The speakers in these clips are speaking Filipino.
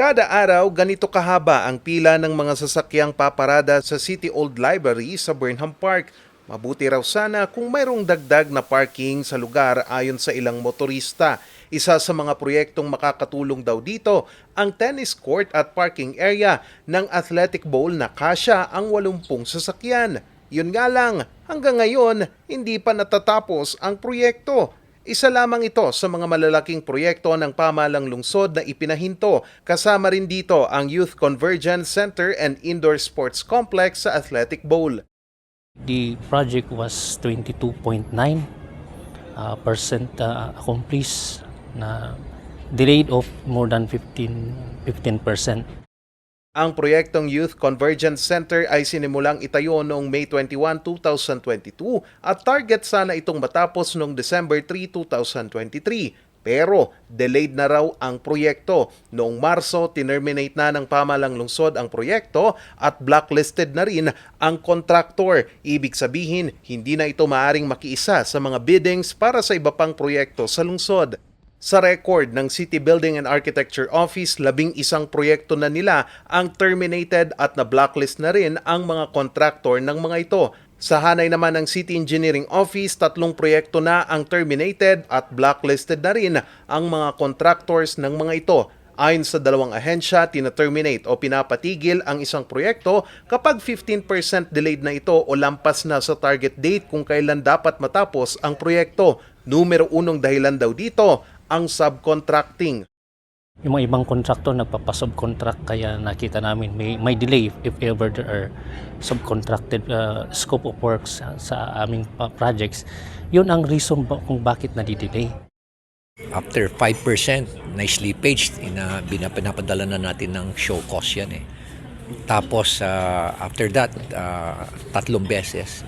Kada araw, ganito kahaba ang pila ng mga sasakyang paparada sa City Old Library sa Burnham Park. Mabuti raw sana kung mayroong dagdag na parking sa lugar ayon sa ilang motorista. Isa sa mga proyektong makakatulong daw dito ang tennis court at parking area ng Athletic Bowl na kasya ang 80 sasakyan. Yun nga lang, hanggang ngayon, hindi pa natatapos ang proyekto. Isa lamang ito sa mga malalaking proyekto ng pamalang lungsod na ipinahinto. Kasama rin dito ang Youth Convergence Center and Indoor Sports Complex sa Athletic Bowl. The project was 22.9 uh, percent uh, accomplished na delayed of more than 15 15%. Ang proyektong Youth Convergence Center ay sinimulang itayo noong May 21, 2022 at target sana itong matapos noong December 3, 2023. Pero delayed na raw ang proyekto. Noong Marso, tinerminate na ng pamalang lungsod ang proyekto at blacklisted na rin ang contractor. Ibig sabihin, hindi na ito maaring makiisa sa mga biddings para sa iba pang proyekto sa lungsod. Sa record ng City Building and Architecture Office, labing isang proyekto na nila ang terminated at na-blacklist na rin ang mga contractor ng mga ito. Sa hanay naman ng City Engineering Office, tatlong proyekto na ang terminated at blacklisted na rin ang mga contractors ng mga ito. Ayon sa dalawang ahensya, tina-terminate o pinapatigil ang isang proyekto kapag 15% delayed na ito o lampas na sa target date kung kailan dapat matapos ang proyekto. Numero unong dahilan daw dito, ang subcontracting. Yung mga ibang contractor nagpapasubcontract kaya nakita namin may, may delay if, if ever there are subcontracted uh, scope of works sa, sa aming pa- projects. Yun ang reason ba, kung bakit nadidelay. After 5% na slippage, ina, bina- pinapadala na natin ng show cost yan eh. Tapos uh, after that, uh, tatlong beses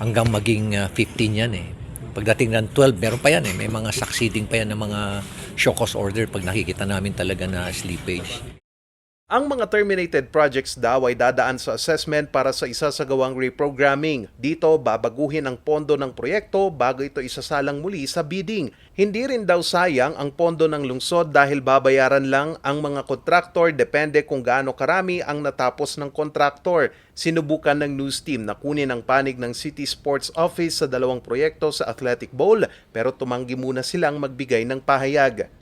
hanggang maging uh, 15 yan eh. Pagdating ng 12, meron pa yan eh. May mga succeeding pa yan ng mga show cost order pag nakikita namin talaga na slippage. Ang mga terminated projects daw ay dadaan sa assessment para sa isasagawang reprogramming. Dito, babaguhin ang pondo ng proyekto bago ito isasalang muli sa bidding. Hindi rin daw sayang ang pondo ng lungsod dahil babayaran lang ang mga kontraktor depende kung gaano karami ang natapos ng kontraktor. Sinubukan ng news team na kunin ang panig ng City Sports Office sa dalawang proyekto sa Athletic Bowl pero tumanggi muna silang magbigay ng pahayag.